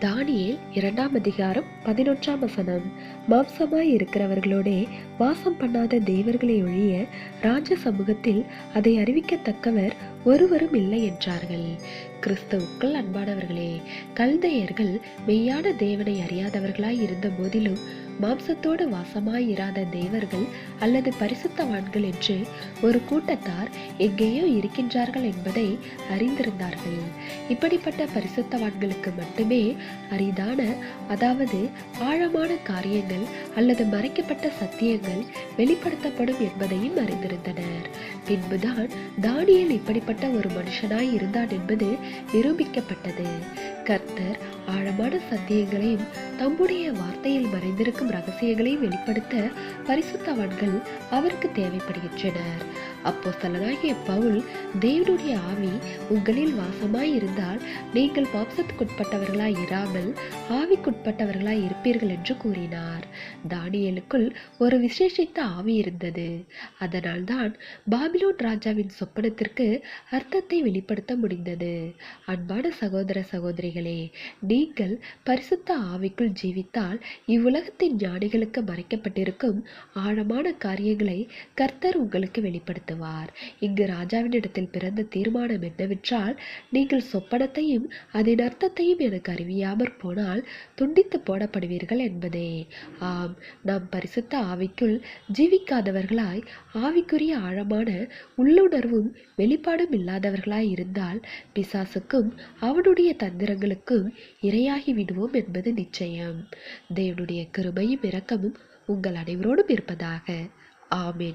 தானியேல் இரண்டாம் அதிகாரம் பதினொன்றாம் வசனம். மாம்சமாய் இருக்கிறவர்களோடே வாசம் பண்ணாத தேவர்களை ஒழிய ராஜ சமூகத்தில் அதை அறிவிக்கத்தக்கவர் ஒருவரும் இல்லை என்றார்கள். கிறிஸ்தவுக்கள் அன்பானவர்களே கல்தையர்கள் மெய்யான தேவனை அறியாதவர்களாய் இருந்த போதிலும் மாம்சத்தோடு வாசமாய் இராத தேவர்கள் அல்லது பரிசுத்தவான்கள் என்று ஒரு கூட்டத்தார் எங்கேயோ இருக்கின்றார்கள் என்பதை அறிந்திருந்தார்கள். இப்படிப்பட்ட பரிசுத்தவான்களுக்கு மட்டுமே அரிதான அதாவது ஆழமான காரியங்கள் அல்லது மறைக்கப்பட்ட சத்தியங்கள் வெளிப்படுத்தப்படும் என்பதையும் அறிந்திருந்தனர். பின்புதான் தானியல் இப்படிப்பட்ட ஒரு மனுஷனாய் இருந்தான் என்பது நிரூபிக்கப்பட்டது. கர்த்தர் ஆழமான சத்தியங்களையும் தம்முடைய வார்த்தையில் மறைந்திருக்கும் ரகசியங்களையும் வெளிப்படுத்த பரிசுத்தவான்கள் அவருக்கு தேவைப்படுகின்றனர். அப்போ சலனாகிய பவுல் தேவனுடைய ஆவி உங்களில் வாசமாய் இருந்தால் நீங்கள் மாம்சத்துக்குட்பட்டவர்களாய் இராமல் ஆவிக்குட்பட்டவர்களாய் இருப்பீர்கள் என்று கூறினார். தானியலுக்குள் ஒரு விசேஷித்த ஆவி இருந்தது. அதனால்தான் பாபிலோன் ராஜாவின் சொப்பனத்திற்கு அர்த்தத்தை வெளிப்படுத்த முடிந்தது. அன்பான சகோதர சகோதரிகளே நீங்கள் பரிசுத்த ஆவிக்குள் ஜீவித்தால் இவ்வுலகத்தின் ஞானிகளுக்கு மறைக்கப்பட்டிருக்கும் ஆழமான காரியங்களை கர்த்தர் உங்களுக்கு வெளிப்படுத்துவார். இங்கு ராஜாவினிடத்தில் பிறந்த தீர்மானம் என்னவென்றால் நீங்கள் சொப்பனத்தையும் அதன் அர்த்தத்தையும் எனக்கு அறிவியாமற் போனால் துண்டித்து போடப்படுவீர்கள் என்பதே. ஆம் நாம் பரிசுத்த ஆவிக்குள் ஜீவிக்காதவர்களாய் ஆவிக்குரிய ஆழமான உள்ளுணர்வும் வெளிப்பாடும் இல்லாதவர்களாய் இருந்தால் பிசாசுக்கும் அவனுடைய தந்திரங்களுக்கும் இரையாகி விடுவோம் என்பது நிச்சயம். தேவனுடைய கிருபையும் இரக்கமும் உங்கள் அனைவரோடும் இருப்பதாக. ஆமென்.